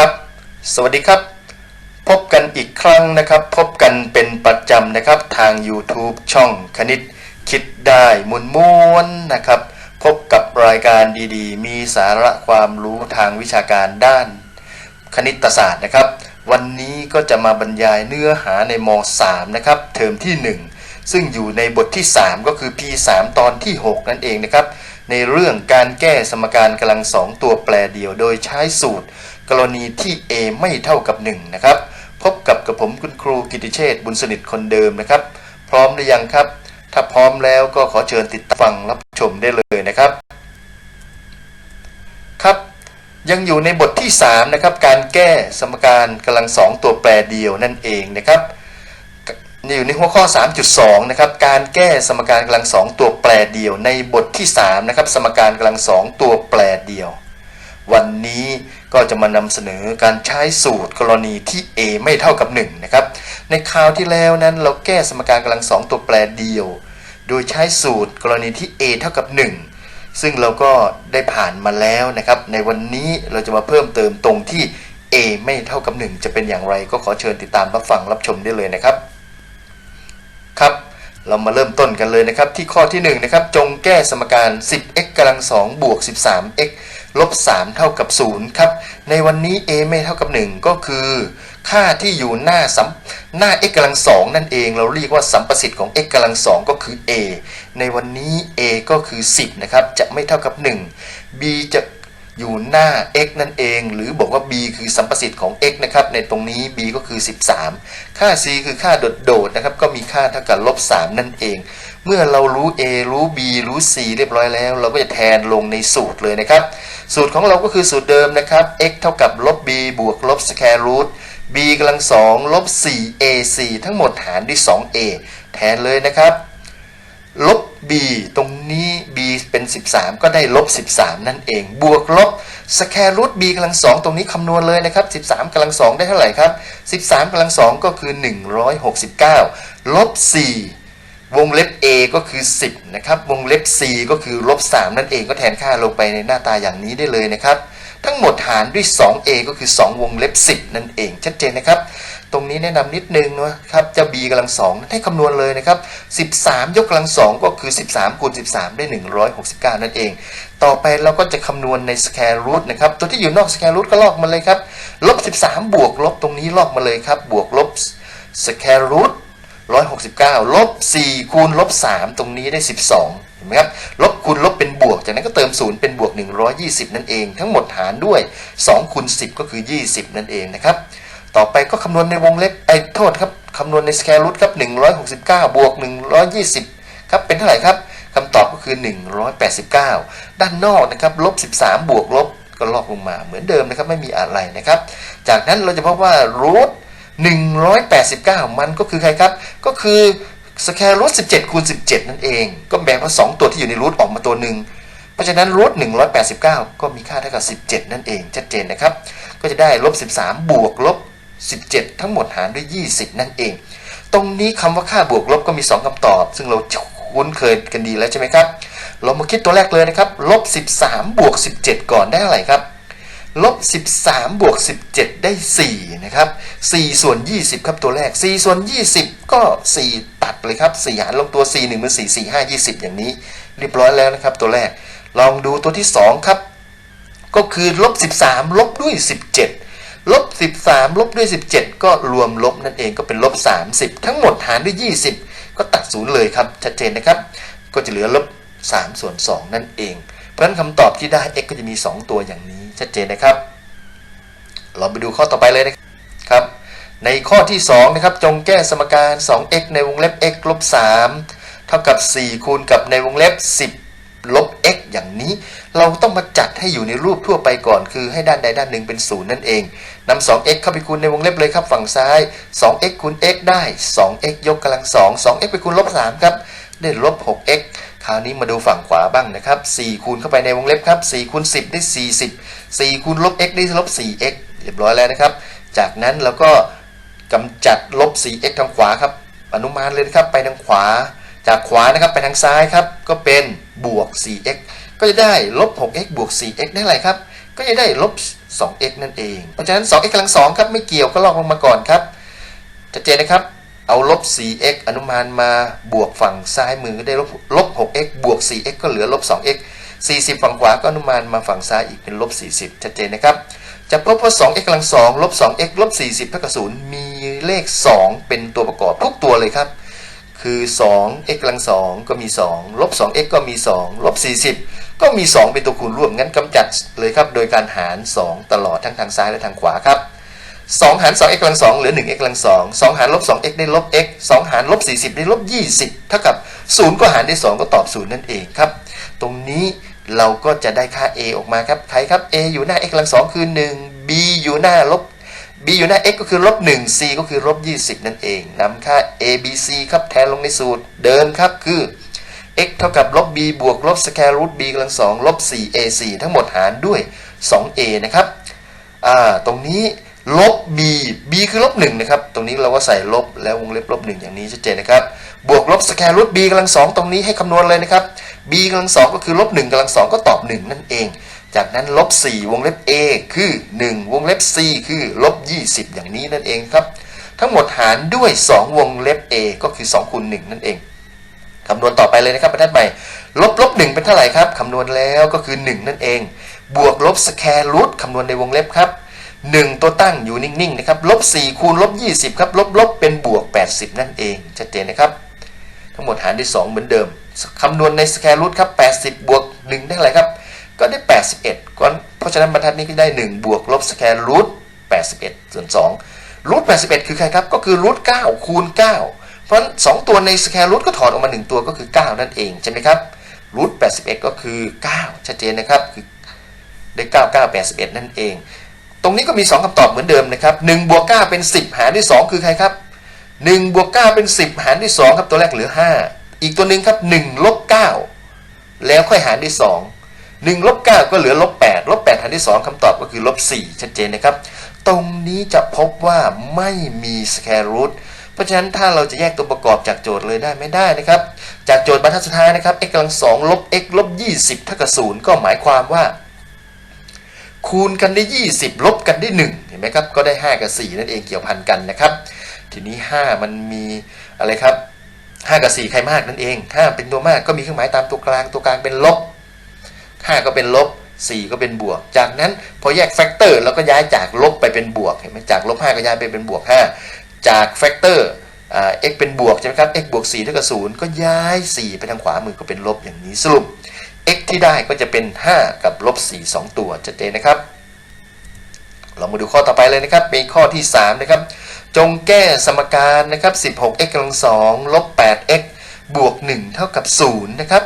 ครับ สวัสดีครับ พบกันอีกครั้งนะครับ พบกันเป็นประจำนะครับทาง YouTube ช่องคณิต คิดได้มวลมวนนะครับ พบกับรายการดีๆ มีสาระความรู้ทางวิชาการด้าน คณิตศาสตร์นะครับ วันนี้ก็จะมาบรรยายเนื้อหาในม .3 นะครับ เทอมที่ 1 ซึ่งอยู่ในบทที่ 3 ก็คือ P3 ตอนที่ 6 นั่นเองนะครับ ในเรื่องการแก้สมการกำลังสองตัวแปรเดียวโดยใช้สูตร กรณีที่ a ไม่เท่ากับ 1 นะครับ พบกับกับผมคุณครูกิติเชษฐ์บุญสนิทคนเดิมนะครับ พร้อมหรือยังครับ ถ้าพร้อมแล้วก็ขอเชิญติดตามฟังรับชมได้เลยนะครับ ครับยังอยู่ในบทที่ 3 นะครับ การแก้สมการกำลังสองตัวแปรเดียวนั่นเองนะครับอยู่ในหัวข้อ 3.2 นะครับ การแก้สมการกำลังสองตัวแปรเดียว ในบทที่ 3 นะครับ สมการกำลังสองตัวแปรเดียว วันนี้ก็จะมานำเสนอการใช้สูตรกรณีที่ a ไม่เท่ากับ 1 นะครับ ในคราวที่แล้วนั้นเราแก้สมการกำลังสองตัวแปรเดียว โดยใช้สูตรกรณีที่ a เท่ากับ 1 ซึ่งเราก็ได้ผ่านมาแล้วนะครับ ในวันนี้เราจะมาเพิ่มเติมตรงที่ a ไม่เท่ากับ 1 จะเป็นอย่างไรก็ขอเชิญติดตามรับฟังรับชมได้เลยนะครับครับเรามาเริ่มต้นกันเลยนะครับที่ข้อที่1นะครับจงแก้สมการ 10x กำลัง2บวก 13x ลบ3เท่ากับ0ครับ ในวันนี้ a ไม่เท่ากับ 1 ก็คือ ค่าที่อยู่หน้าสัมหน้า x กำลัง2นั่นเองเราเรียกว่าสัมประสิทธิ์ของ x กำลัง2ก็คือ a ในวันนี้ a ก็คือ 10 นะครับ จะไม่เท่ากับ 1 b จะ อยู่หน้า x นั่นเอง หรือบอกว่า b คือสัมประสิทธิ์ของ x นะครับในตรงนี้ b ก็คือ 13 ค่า c คือค่าโดดๆนะครับก็มีค่าเท่ากับลบ3นั่นเอง เมื่อเรารู้ a รู้ b รู้ c เรียบร้อยแล้ว เราก็จะแทนลงในสูตรเลยนะครับ สูตรของเราก็คือสูตรเดิมนะครับ x เท่ากับลบ b บวกลบ square root b กำลัง2ลบ 4ac ทั้งหมดหารด้วย 2a แทนเลยนะครับลบ b ตรงนี้ b เป็น 13 ก็ได้ลบ 13 นั่นเอง บวกลบสแคร์รูท b กำลังสองตรงนี้คำนวณเลยนะครับ 13กำลังสองได้เท่าไหร่ครับ 13กำลังสองก็คือ 169 ลบ 4 วงเล็บ a ก็คือ 10 นะครับ วงเล็บ c ก็คือลบ 3 นั่นเองก็แทนค่าลงไปในหน้าตาอย่างนี้ได้เลยนะครับ ทั้งหมดหารด้วย 2a ก็คือ 2 วงเล็บ 10 นั่นเอง ชัดเจนนะครับ ตรงนี้แนะนำนิดนึงนะครับจะ b กำลังสองให้คำนวณเลยนะครับ 13 ยกกำลังสองก็คือ 13คูณ13 ได้ 169 นั่นเอง ต่อไปเราก็จะคำนวณใน square root นะครับ ตัวที่อยู่นอก square root ก็ลอกมาเลยครับลบ13 บวกลบตรงนี้ลอกมาเลยครับ บวกลบ square root 169ลบ4คูณลบ3ตรงนี้ได้ 12เห็นไหมครับลบคูณลบเป็นบวก จากนั้นก็เติม0เป็นบวก 120 นั่นเอง ทั้งหมดหารด้วย2คูณ10 ก็คือ 20 นั่นเองนะครับ ต่อไปก็คำนวณในวงเล็บไอ้โทษครับคำนวณใน square root ครับ 169 บวก 120 ครับ เป็นเท่าไหร่ครับคำตอบก็คือ 189 ด้านนอกนะครับลบ 13 บวกลบก็ลอกลงมาเหมือนเดิมนะครับ ไม่มีอะไรนะครับ จากนั้นเราจะพบว่า root 189 มันก็คือใครครับ ก็คือสแควร์รูท17คูณ17 นั่นเอง ก็แบ่งว่า2ตัวที่อยู่ในรูทออกมาตัวหนึ่งเพราะฉะนั้นรูท189 ก็มีค่าเท่ากับ 17 นั่นเอง ชัดเจนนะครับ ก็จะได้ลบ 13 บวกลบ 17 ทั้งหมดหารด้วย 20 นั่นเอง ตรงนี้คำว่าค่าบวกลบก็มี 2คำตอบ ซึ่งเราคุ้นเคยกันดีแล้วใช่ไหมครับ เรามาคิดตัวแรกเลยนะครับลบ13 บวก 17 ก่อนได้เท่าไรครับลบ13 บวก 17 ได้ 4 นะครับ 4 ส่วน 20 ครับตัวแรก 4 ส่วน 20 ก็ 4 ตัดเลยครับ 4 หารลงตัว 4 1เป็น4 4 5 20 อย่างนี้ เรียบร้อยแล้วนะครับตัวแรก ลองดูตัวที่ 2 ครับ ก็คือลบ13 ลบด้วย 17 ลบ 13 ลบด้วย 17 ก็รวมลบนั่นเองก็เป็นลบ 30 ทั้งหมดหารด้วย 20 ก็ตัดศูนย์เลยครับ ชัดเจนนะครับ ก็จะเหลือลบ3ส่วน 2 นั่นเอง เพราะฉะนั้นคำตอบที่ได้ x ก็จะมี 2 ตัวอย่างนี้ชัดเจนนะครับ เราไปดูข้อต่อไปเลยนะครับ ในข้อที่ 2 นะครับ จงแก้สมการ 2x ในวงเล็บ x ลบ3เท่ากับ 4 คูณกับในวงเล็บ 10 ลบ x อย่างนี้ เราต้องมาจัดให้อยู่ในรูปทั่วไปก่อน คือให้ด้านใดด้านหนึ่งเป็น0นั่นเองนำ 2x เข้าไปคูณในวงเล็บเลยครับฝั่งซ้าย 2x คูณ x ได้ 2x ยกกำลัง 2 2x ไปคูณลบ3ครับ ได้ลบ 6x คราวนี้มาดูฝั่งขวาบ้างนะครับ 4 คูณเข้าไปในวงเล็บครับ 4 คูณ 10 ได้ 40 4 คูณลบ x ได้ลบ 4x เรียบร้อยแล้วนะครับ จากนั้นเราก็กำจัดลบ 4x ทางขวาครับ อนุมานเลยนะครับ ไปทางขวา จากขวานะครับไปทางซ้ายครับ ก็เป็น บวก 4x ก็จะได้ลบ 6x บวก 4x ได้อะไรครับ ก็จะได้ลบ 2x นั่นเอง เพราะฉะนั้น 2x กำลังสองครับไม่เกี่ยวก็ลอกลงมาก่อนครับชัดเจนนะครับ เอาลบ 4x อนุมานมาบวกฝั่งซ้ายมือก็ได้ลบลบ 6x บวก 4x ก็เหลือลบ 2x 40 ฝั่งขวาก็อนุมานมาฝั่งซ้ายอีกเป็นลบ 40 ชัดเจนนะครับจะพบว่า 2x กำลังสองลบ 2x ลบ 40เท่ากับ0มีเลข 2 เป็นตัวประกอบทุกตัวเลยครับ คือ 2x กำลังสองก็มี2ลบ 2x ก็มี2ลบ40 ก็มี 2 เป็นตัวคูณร่วมงั้นกำจัดเลยครับ โดยการหาร 2 ตลอดทั้งทางซ้ายและทางขวาครับ2หาร 2x กำลังสองเหลือ 1x กำลังสอง2หารลบ 2x ได้ลบ x 2 หารลบ40 ได้ลบ 20 เท่ากับ 0 ก็หารได้ 2 ก็ตอบ 0 นั่นเองครับ ตรงนี้เราก็จะได้ค่า a ออกมาครับใครครับ a อยู่หน้า x กำลังสองคือ 1 b อยู่หน้าลบ b อยู่หน้า x ก็คือลบ1 c ก็คือลบ20 นั่นเองนำค่า a b c ครับแทนลงในสูตรเดิมครับคือ x เท่ากับลบ b บวกลบสแครูท b กำลังสองลบ 4 a 4ทั้งหมดหารด้วย 2a นะครับอ่าตรงนี้ลบ b b คือลบ1นะครับ ตรงนี้เราก็ใส่ลบแล้ววงเล็บลบ1อย่างนี้ชัดเจนนะครับ บวกลบสแครูท b กำลังสองตรงนี้ให้คำนวณเลยนะครับ b กำลังสองก็คือลบ1กำลังสองก็ตอบ 1 นั่นเอง จากนั้นลบ 4 วงเล็บ a คือ 1 วงเล็บ c คือลบ 20 อย่างนี้นั่นเองครับ ทั้งหมดหารด้วย 2 วงเล็บ a ก็คือ2คูณ1นั่นเองคำนวณต่อไปเลยนะครับบรรทัดใหม่ลบลบ1เป็นเท่าไหร่ครับคำนวณแล้วก็คือ 1 นั่นเอง บวกลบสแครูทคำนวณในวงเล็บครับ 1 ตัวตั้งอยู่นิ่งๆนะครับลบ4คูณลบ20ครับลบลบเป็นบวก 80 นั่นเองชัดเจนนะครับ ทั้งหมดหารด้วย 2 เหมือนเดิมคำนวณในสแครูทครับ80 บวก 1 ได้เท่าไหร่ครับ ก็ได้ 81ก็เพราะฉะนั้นบรรทัดนี้ก็ได้ 1 บวกลบสแคร์รูท81 ส่วน2รูท81 คือใครครับ ก็คือรูท9คูณ 9 เพราะฉะนั้น2ตัวในสแคร์รูทก็ถอดออกมา 1 ตัวก็คือ 9 นั่นเองใช่ไหมครับรูท81 ก็คือ 9 ชัดเจนนะครับคือได้ 9 9 81 นั่นเอง ตรงนี้ก็มี 2คำตอบเหมือนเดิมนะครับ1บวก9เป็น 10 หารด้วย 2 คือใครครับ1บวก9เป็น 10 หารด้วย 2 ครับ ตัวแรกเหลือ 5 อีกตัวหนึ่งครับ1ลบ9แล้วค่อยหารด้วย 2 1ลบ9ก็เหลือลบ8ลบ8หารด้วย2คำตอบก็คือลบ4ชัดเจนนะครับ ตรงนี้จะพบว่าไม่มีสแครูทเพราะฉะนั้นถ้าเราจะแยกตัวประกอบจากโจทย์เลยได้ไม่ได้นะครับ จากโจทย์บรรทัดสุดท้ายนะครับ x กำลัง2ลบ x ลบ20เท่ากับ0ก็หมายความว่า คูณกันได้ 20 ลบกันได้ 1 เห็นไหมครับ ก็ได้ 5 กับ 4 นั่นเองเกี่ยวพันกันนะครับ ทีนี้ 5 มันมีอะไรครับ5กับ4ใครมากนั่นเอง5เป็นตัวมากก็มีเครื่องหมายตามตัวกลางตัวกลางเป็นลบ 5 ก็เป็นลบ 4 ก็เป็นบวก จากนั้นพอแยกแฟกเตอร์แล้วก็ย้ายจากลบไปเป็นบวกเห็นไหมจากลบ5ก็ย้ายไปเป็นบวก 5 จากแฟกเตอร์อ่า x เป็นบวกใช่ไหมครับ x บวก4เท่ากับ0ก็ย้าย 4 ไปทางขวามือก็เป็นลบอย่างนี้สรุป x ที่ได้ก็จะเป็น 5 กับลบ4 2 ตัวชัดเจนนะครับเรามาดูข้อต่อไปเลยนะครับ เป็นข้อที่ 3 นะครับ จงแก้สมการนะครับ 16x กำลัง2ลบ 8x บวก 1 เท่ากับ 0 นะครับ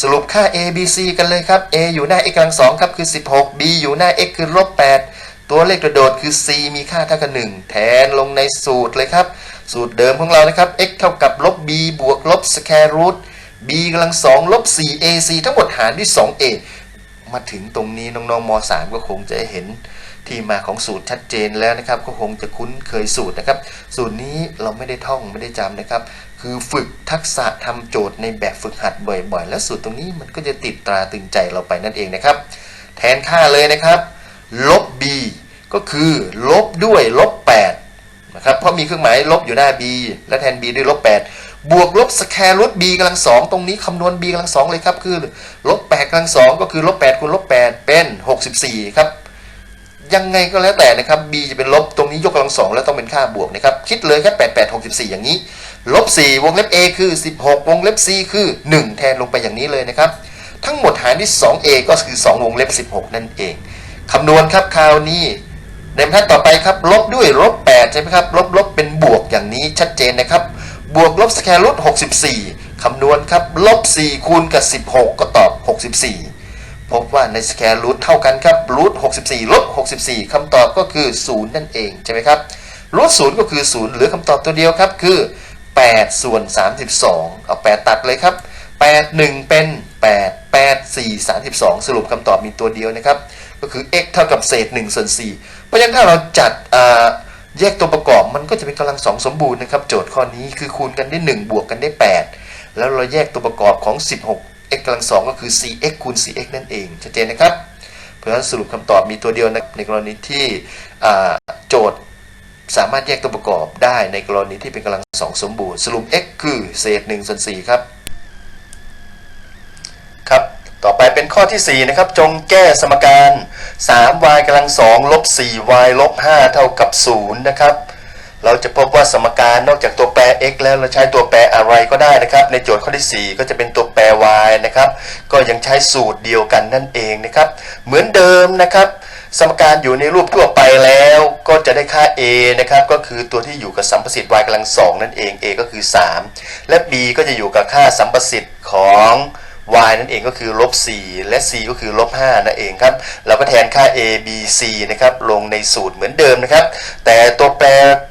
สรุปค่า a b c กันเลยครับ a อยู่หน้า x กำลัง2ครับคือ 16 b อยู่หน้า x คือลบ8ตัวเลขกระโดดคือ c มีค่าเท่ากับ 1 แทนลงในสูตรเลยครับ สูตรเดิมของเรานะครับ x เท่ากับลบ b บวกลบสแครูท b กำลัง2ลบ 4ac ทั้งหมดหารด้วย 2a มาถึงตรงนี้น้องๆม 3 ก็คงจะเห็นที่มาของสูตรชัดเจนแล้วนะครับ ก็คงจะคุ้นเคยสูตรนะครับ สูตรนี้เราไม่ได้ท่องไม่ได้จำนะครับ คือฝึกทักษะทำโจทย์ในแบบฝึกหัดบ่อยๆ แล้วสูตรตรงนี้มันก็จะติดตราตึงใจเราไปนั่นเองนะครับ แทนค่าเลยนะครับ ลบ b ก็คือลบด้วยลบ8นะครับเพราะมีเครื่องหมายลบอยู่หน้า b และแทน b ด้วยลบ8 บวกลบสแครูท b กำลังสองตรงนี้คำนวณ b กำลังสองเลยครับ คือลบ8กำลังสองก็คือลบ8คูณลบ8เป็น64ครับ ยังไงก็แล้วแต่นะครับ b จะเป็นลบตรงนี้ยกกำลังสองแล้วต้องเป็นค่าบวกนะครับ คิดเลยแค่8 8 64อย่างนี้ ลบ4วงเล็บ a คือ16วงเล็บ c คือ1แทนลงไปอย่างนี้เลยนะครับ ทั้งหมดหารที่ 2a ก็คือ2วงเล็บ16นั่นเองคำนวณครับคราวนี้ในบรรทัดต่อไปครับลบด้วยลบ8ใช่ไหมครับลบลบเป็นบวกอย่างนี้ชัดเจนนะครับ บวกลบสแคร์รูท64คำนวณครับลบ 4 คูณกับ 16 ก็ตอบ 64 พบว่าในสแคร์รูทเท่ากันครับรูท64ลบ64คำตอบก็คือ 0 นั่นเองใช่ไหมครับรูท0ก็คือ 0 เหลือคำตอบตัวเดียวครับคือ 8 ส่วน 32 เอา 8 ตัดเลยครับ 8 1 เป็น 8 8 4 32 สรุปคำตอบมีตัวเดียวนะครับ ก็คือ x เท่ากับเศษ1ส่วน4เพราะฉะนั้นถ้าเราจัดอ่า แยกตัวประกอบมันก็จะเป็นกำลังสองสมบูรณ์นะครับ โจทย์ข้อนี้คือคูณกันได้ 1 บวกกันได้ 8 แล้วเราแยกตัวประกอบของ 16 x กำลังสองก็คือ 4x คูณ 4x นั่นเองชัดเจนนะครับ เพราะฉะนั้นสรุปคำตอบมีตัวเดียวนะในกรณีที่โจทย์สามารถแยกตัวประกอบได้ในกรณีที่เป็นกำลังสองสมบูรณ์ สรุป x คือเศษ1ส่วน4ครับ ต่อไปเป็นข้อที่ 4 นะครับ จงแก้สมการ 3y กำลัง2ลบ 4y ลบ 5 เท่ากับ 0 นะครับ เราจะพบว่าสมการนอกจากตัวแปร x แล้วเราใช้ตัวแปรอะไรก็ได้นะครับ ในโจทย์ข้อที่ 4 ก็จะเป็นตัวแปร y นะครับ ก็ยังใช้สูตรเดียวกันนั่นเองนะครับ เหมือนเดิมนะครับ สมการอยู่ในรูปทั่วไปแล้ว ก็จะได้ค่า a นะครับ ก็คือตัวที่อยู่กับสัมประสิทธิ์ y กำลัง2นั่นเอง a ก็คือ 3 และ b ก็จะอยู่กับค่าสัมประสิทธิ์ของ y นั่นเองก็คือลบ4และ c ก็คือลบ5นั่นเองครับเราก็แทนค่า a b c นะครับลงในสูตรเหมือนเดิมนะครับ แต่ตัวแปร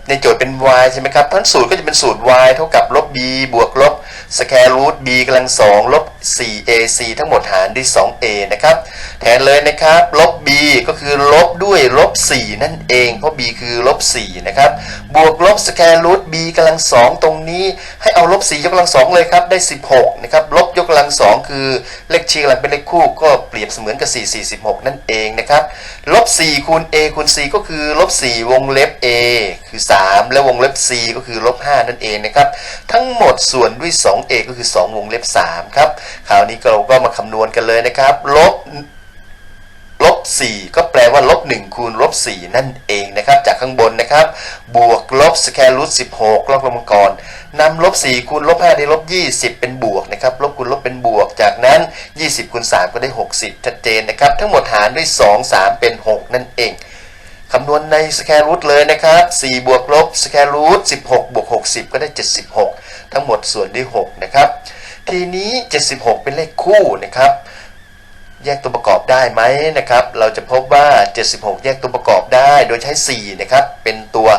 ในโจทย์เป็น y ใช่ไหมครับเพราะสูตรก็จะเป็นสูตร y เท่ากับลบ b บวกลบสแคร์รูท b กำลัง2ลบ 4ac ทั้งหมดหารด้วย 2a นะครับ แทนเลยนะครับ ลบ b ก็คือลบด้วยลบ 4 นั่นเอง เพราะ b คือลบ 4 นะครับ บวกลบสแคร์รูท b กำลัง 2 ตรงนี้ ให้เอาลบ 4 ยกกำลัง 2 เลยครับ ได้ 16 นะครับ ลบยกกำลัง 2 คือเลขชี้กำลังเป็นเลขคู่ก็เปรียบเสมือนกับ 4 4 16นั่นเองนะครับ ลบ 4 คูณ a คูณ c ก็คือลบ 4 วงเล็บ a คือ 3 และวงเล็บ c ก็คือลบ 5 นั่นเองนะครับ ทั้งหมดส่วนด้วย 2a ก็คือ 2 วงเล็บ 3 ครับคราวนี้เราก็มาคำนวณกันเลยนะครับลบลบ 4 ก็แปลว่าลบ 1 คูณลบ 4 นั่นเองนะครับ จากข้างบนนะครับ บวกลบสแคร์รูท16ลบลงมาก่อนนำลบ 4 คูณลบ5ได้ลบ 20 เป็นบวกนะครับ ลบคูณลบเป็นบวก จากนั้น 20 คูณ 3 ก็ได้ 60 ชัดเจนนะครับ ทั้งหมดหารด้วย 2 3 เป็น 6 นั่นเองคำนวณในสแคร์รูทเลยนะครับ 4 บวกลบสแคร์รูท16 บวก 60 ก็ได้ 76 ทั้งหมดส่วนด้วย 6 นะครับ ทีนี้ 76 เป็นเลขคู่นะครับ แยกตัวประกอบได้ไหมนะครับ เราจะพบว่า 76 แยกตัวประกอบได้ โดยใช้ 4 นะครับ เป็นตัว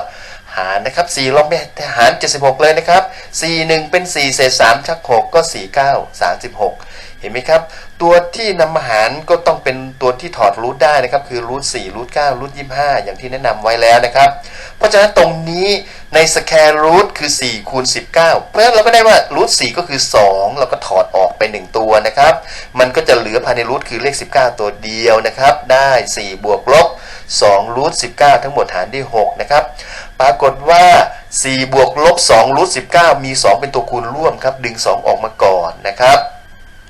หารนะครับ4ลงไม่หาร 76 เลยนะครับ 4 1 เป็น 4 เศษ 3 ชัก 6 ก็ 49 36 ห็นไหมครับ ตัวที่นำมาหารก็ต้องเป็นตัวที่ถอดรูทได้นะครับ คือรูท4รูท9รูท25อย่างที่แนะนำไว้แล้วนะครับ เพราะฉะนั้นตรงนี้ในสแคร์รูทคือ4คูณ19 เพราะฉะนั้นเราก็ได้ว่ารูท4ก็คือ 2 เราก็ถอดออกไป 1 ตัวนะครับ มันก็จะเหลือภายในรูทคือเลข 19 ตัวเดียวนะครับ ได้ 4 บวกลบ2รูท19 ทั้งหมดหารด้วย6นะครับ ปรากฏว่า 4 บวกลบ2รูท19 มี 2 เป็นตัวคูณร่วมครับ ดึง 2 ออกมาก่อนนะครับ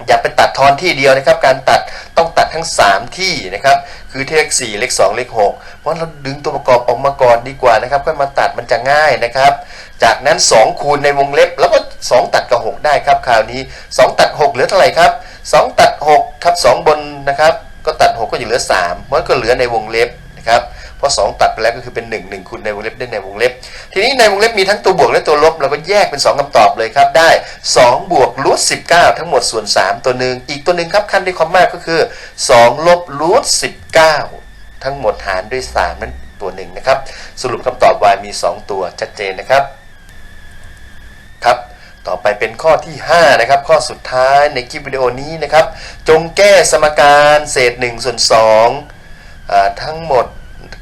อย่าไปตัดทอนที่เดียวนะครับ การตัดต้องตัดทั้ง 3 ที่นะครับ คือที่เลข4เลข2เลข6เพราะเราดึงตัวประกอบออกมาก่อนดีกว่านะครับค่อยมาตัดมันจะง่ายนะครับ จากนั้น 2 คูณในวงเล็บ แล้วก็ 2 ตัดกับ 6 ได้ครับ คราวนี้ 2 ตัด 6 เหลือเท่าไหร่ครับ 2 ตัด6ครับ2บนนะครับ ก็ตัด 6 ก็จะเหลือ3มันก็เหลือในวงเล็บนะครับ ราะ 2 ตัดไปแล้วก็คือเป็น1 1คูณในวงเล็บได้ในวงเล็บ ทีนี้ในวงเล็บมีทั้งตัวบวกและตัวลบเราก็แยกเป็น 2คำตอบเลยครับ ได้ 2 บวกรูท19ทั้งหมดส่วน 3 ตัวหนึ่งอีกตัวหนึ่งครับขั้นด้วยคอมมาก็คือ 2 ลบรูท19ทั้งหมดหารด้วย 3 นั้นตัวหนึ่งนะครับ สรุปคำตอบ y มี 2 ตัวชัดเจนนะครับครับต่อไปเป็นข้อที่ 5 นะครับ ข้อสุดท้ายในคลิปวิดีโอนี้นะครับ จงแก้สมการเศษ1ส่วน2อ่าทั้งหมด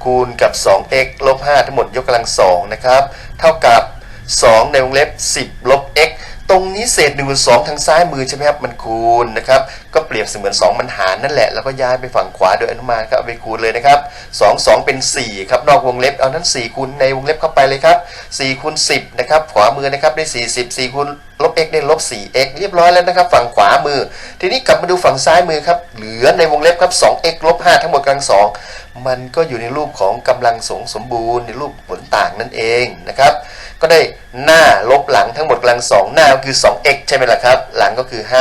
คูณกับ 2x ลบ 5 ทั้งหมดยกกำลัง2นะครับ เท่ากับ 2 ในวงเล็บ 10 ลบ x ตรงนี้เศษ1ส่วน2ทางซ้ายมือใช่ไหมครับมันคูณนะครับก็เปรียบเสมือน 2 มันหารนั่นแหละแล้วก็ย้ายไปฝั่งขวาโดยอนุมานครับเอาไปคูณเลยนะครับ2 2 เป็น 4 ครับนอกวงเล็บเอานั้น 4คูณในวงเล็บเข้าไปเลยครับ4คูณ10นะครับขวามือนะครับได้ 40 4คูณลบ x ได้ลบ 4x เรียบร้อยแล้วนะครับ ฝั่งขวามือ ทีนี้กลับมาดูฝั่งซ้ายมือครับเหลือในวงเล็บครับ 2x ลบ 5 ทั้งหมดกำลัง 2 มันก็อยู่ในรูปของกำลังสงสมบูรณ์ในรูปผลต่างนั่นเองนะครับ ก็ได้หน้าลบหลังทั้งหมดกำลังสองหน้าก็คือ 2x ใช่ไหมล่ะครับ หลังก็คือ 5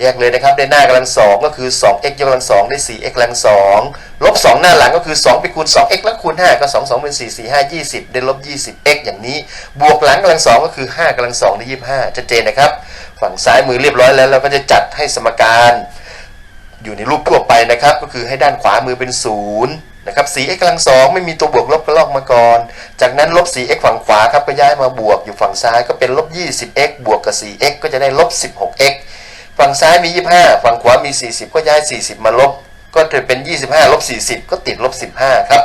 แยกเลยนะครับได้หน้ากำลังสองก็คือ 2x ยกกำลังสองได้ 4x กำลังสองลบ 2 หน้าหลังก็คือ 2 ไปคูณ 2x แล้วคูณ 5 ก็ 2 2 เป็น 4 4 5 20 ได้ลบ 20x อย่างนี้ บวกหลังกำลังสองก็คือ 5กำลังสองได้ 25ชัดเจนนะครับ ฝั่งซ้ายมือเรียบร้อยแล้วเราก็จะจัดให้สมการ อยู่ในรูปทั่วไปนะครับ ก็คือให้ด้านขวามือเป็น 0 นะครับ 4x กำลังสองไม่มีตัวบวกลบก็ลอกมาก่อน จากนั้นลบ 4x ฝั่งขวาครับก็ย้ายมาบวกอยู่ฝั่งซ้ายก็เป็นลบ 20x บวกกับ 4x ก็จะได้ลบ 16x ฝั่งซ้ายมี 25 ฝั่งขวามี 40 ก็ย้าย 40 มาลบ ก็จะเป็น 25ลบ40 ก็ติดลบ 15 ครับ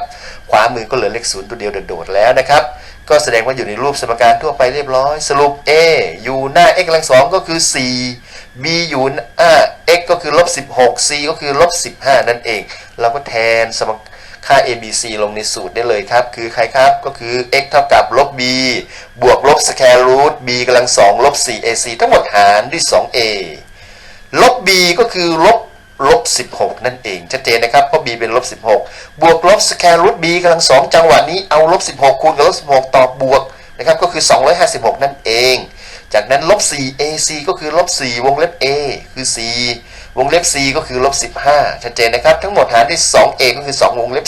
ขวามือก็เหลือเลขศูนย์ตัวเดียวโดดๆแล้วนะครับ ก็แสดงว่าอยู่ในรูปสมการทั่วไปเรียบร้อย สรุป A อยู่หน้า x กำลังสองก็คือ 4 b อยู่อ่า x ก็คือลบ16 c ก็คือลบ15 นั่นเอง เราก็แทนสมค่า ค่า a b c ลงในสูตรได้เลยครับ คือใครครับก็คือ x เท่ากับลบ b บวกลบ square root b กำลัง2ลบ 4ac ทั้งหมดหารด้วย 2a ลบ b ก็คือลบลบ 16 นั่นเอง ชัดเจนนะครับ เพราะ b เป็นลบ 16 บวกลบ square root b กำลัง2จังหวะนี้เอาลบ 16 คูณกับลบ 16ตอบบวกนะครับก็คือ 256 นั่นเอง จากนั้นลบ 4 ac ก็คือลบ 4 วงเล็บ a คือ 4 วงเล็บ c ก็คือลบ15ชัดเจนนะครับ ทั้งหมดหารด้วย 2a ก็คือ 2 วงเล็บ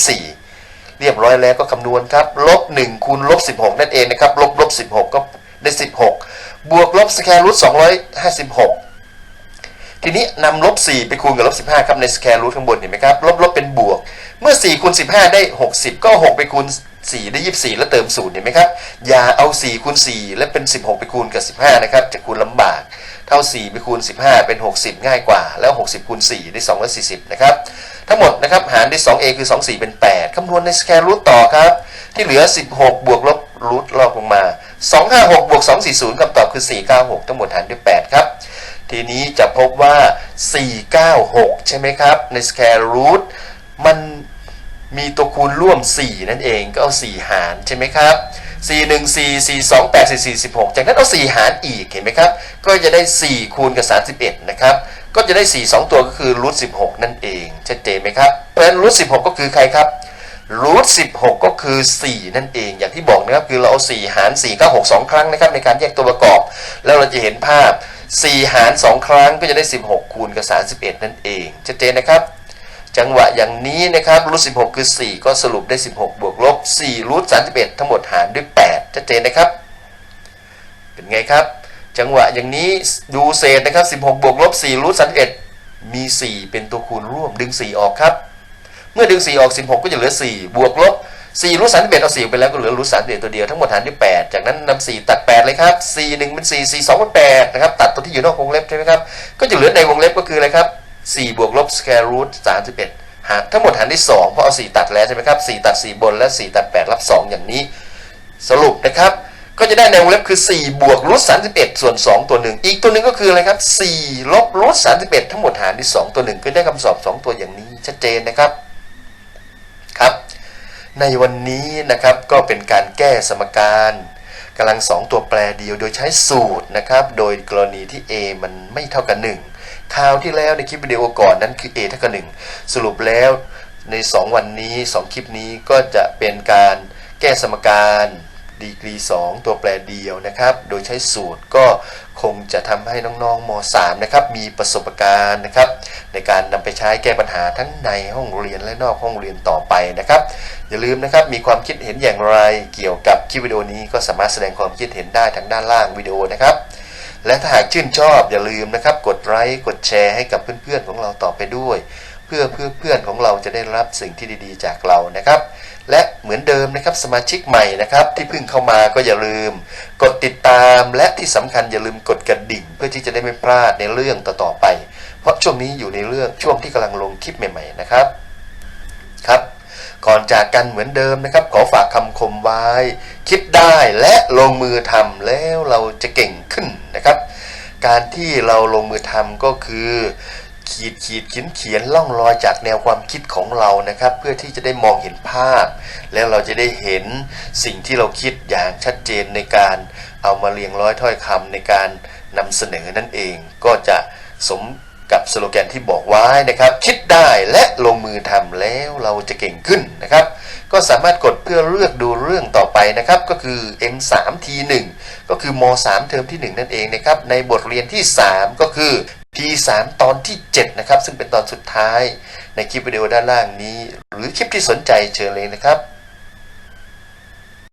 4 เรียบร้อยแล้วก็คำนวณครับลบ1คูณลบ16 นั่นเองนะครับลบลบ16 ก็ได้ 16 บวกลบ square root 256 ทีนี้นำลบ 4 ไปคูณกับลบ15 ครับในสแคร์รูทข้างบนเห็นไหมครับลบลบเป็นบวก เมื่อ 4คูณ15 ได้ 60 ก็ 6 ไปคูณ 4 ได้ 24 แล้วเติม0เห็นไหมครับอย่าเอา 4คูณ4และเป็น 16 ไปคูณกับ 15 นะครับจะคูณลำบาก เท่า 4 ไปคูณ 15 เป็น 60 ง่ายกว่า แล้ว 60 คูณ 4 ได้ 240 นะครับ ทั้งหมดนะครับ หารด้วย 2a คือ 2 4 เป็น 8 คำนวณในสแคร์รูทต่อครับ ที่เหลือ 16 บวกลบรูทลอกลงมา 256 บวก 240คำตอบคือ 496 ทั้งหมดหารด้วย 8 ครับ ทีนี้จะพบว่า 496 ใช่ไหมครับ ใน square root มันมีตัวคูณร่วม 4 นั่นเอง ก็เอา 4 หารใช่ไหมครับ 4 1 4 4 2 8 4 4 16 จากนั้นเอา 4 หารอีกเห็นไหมครับ ก็จะได้ 4 คูณกับ 31 นะครับ ก็จะได้ 4 2 ตัวก็คือรูท16 นั่นเองชัดเจนไหมครับ เพราะฉะนั้นรูท16 ก็คือใครครับรูท16 ก็คือ 4 นั่นเอง อย่างที่บอกนะครับ คือเราเอา 4 หาร4 9 6 2 ครั้งนะครับ ในการแยกตัวประกอบ แล้วเราจะเห็นภาพ 4 หาร 2 ครั้งก็จะได้ 16 คูณกับ 31 นั่นเองชัดเจนนะครับ จังหวะอย่างนี้นะครับรูท16คือ 4 ก็สรุปได้ 16 บวกลบ4รูท31ทั้งหมดหารด้วย8ชัดเจนนะครับ เป็นไงครับ จังหวะอย่างนี้ดูเศษนะครับ 16 บวกลบ4รูท31มี 4 เป็นตัวคูณร่วมดึง 4 ออกครับ เมื่อดึง 4 ออก 16 ก็จะเหลือ 4 บวกลบ4รูท31เอา4ไปแล้วก็เหลือรูท31ตัวเดียวทั้งหมดหารด้วย 8 จากนั้นนำ4ตัด 8 เลยครับ 4 1 เป็น 4 4 2เป็น8นะครับตัดตัวที่อยู่นอกวงเล็บใช่ไหมครับก็จะเหลือในวงเล็บก็คืออะไรครับ 4บวกลบ square root 31 หารทั้งหมดหารด้วย2เพราะเอา 4 ตัดแล้วใช่ไหมครับ 4 ตัด 4 บนและ 4 ตัด 8 รับ 2 อย่างนี้ สรุปนะครับ ก็จะได้ในวงเล็บคือ 4 บวกรูท31 ส่วน 2 ตัวหนึ่งอีกตัวหนึ่งก็คืออะไรครับ4ลบรูท31 ทั้งหมดหารด้วย2ตัวหนึ่งก็ได้คำตอบ 2 ตัวอย่างนี้ชัดเจนนะครับครับ ในวันนี้นะครับก็เป็นการแก้สมการกำลังสองตัวแปรเดียวโดยใช้สูตรนะครับ โดยกรณีที่ a มันไม่เท่ากับ 1 คราวที่แล้วในคลิปวิดีโอก่อนนั้นคือ a เท่ากับ1สรุปแล้วใน 2 วันนี้ 2 คลิปนี้ก็จะเป็นการแก้สมการดีกรี 2 ตัวแปรเดียวนะครับ โดยใช้สูตรก็คงจะทำให้น้องๆม .3 นะครับ มีประสบการณ์นะครับ ในการนำไปใช้แก้ปัญหาทั้งในห้องเรียนและนอกห้องเรียนต่อไปนะครับ อย่าลืมนะครับ มีความคิดเห็นอย่างไรเกี่ยวกับคลิปวิดีโอนี้ก็สามารถแสดงความคิดเห็นได้ทางด้านล่างวิดีโอนะครับ และถ้าหากชื่นชอบอย่าลืมนะครับ กดไลค์กดแชร์ให้กับเพื่อนๆของเราต่อไปด้วย เพื่อเพื่อเพื่อนของเราจะได้รับสิ่งที่ดีๆ จากเรานะครับ และเหมือนเดิมนะครับสมาชิกใหม่นะครับ ที่เพิ่งเข้ามาก็อย่าลืม กดติดตามและที่สำคัญอย่าลืมกดกระดิ่ง เพื่อที่จะได้ไม่พลาดในเรื่องต่อๆไป เพราะช่วงนี้อยู่ในเรื่องช่วงที่กำลังลงคลิปใหม่ ๆ นะครับครับ ก่อนจากกันเหมือนเดิมนะครับ ขอฝากคำคมไว้ คิดได้และลงมือทำแล้วเราจะเก่งขึ้นนะครับ การที่เราลงมือทำก็คือ ขีดขีดเขียนเขียนล่องรอยจากแนวความคิดของเรานะครับ เพื่อที่จะได้มองเห็นภาพ แล้วเราจะได้เห็นสิ่งที่เราคิดอย่างชัดเจนในการเอามาเรียงร้อยถ้อยคำในการนำเสนอนั่นเองก็จะสม กับสโลแกนที่บอกไว้นะครับ คิดได้และลงมือทำแล้วเราจะเก่งขึ้นนะครับ ก็สามารถกดเพื่อเลือกดูเรื่องต่อไปนะครับ ก็คือ M3T1 ก็คือม 3 เทอมที่ 1 นั่นเองนะครับ ในบทเรียนที่ 3 ก็คือ P3 ตอนที่ 7 นะครับ ซึ่งเป็นตอนสุดท้ายในคลิปวิดีโอด้านล่างนี้ หรือคลิปที่สนใจเชิญเลยนะครับ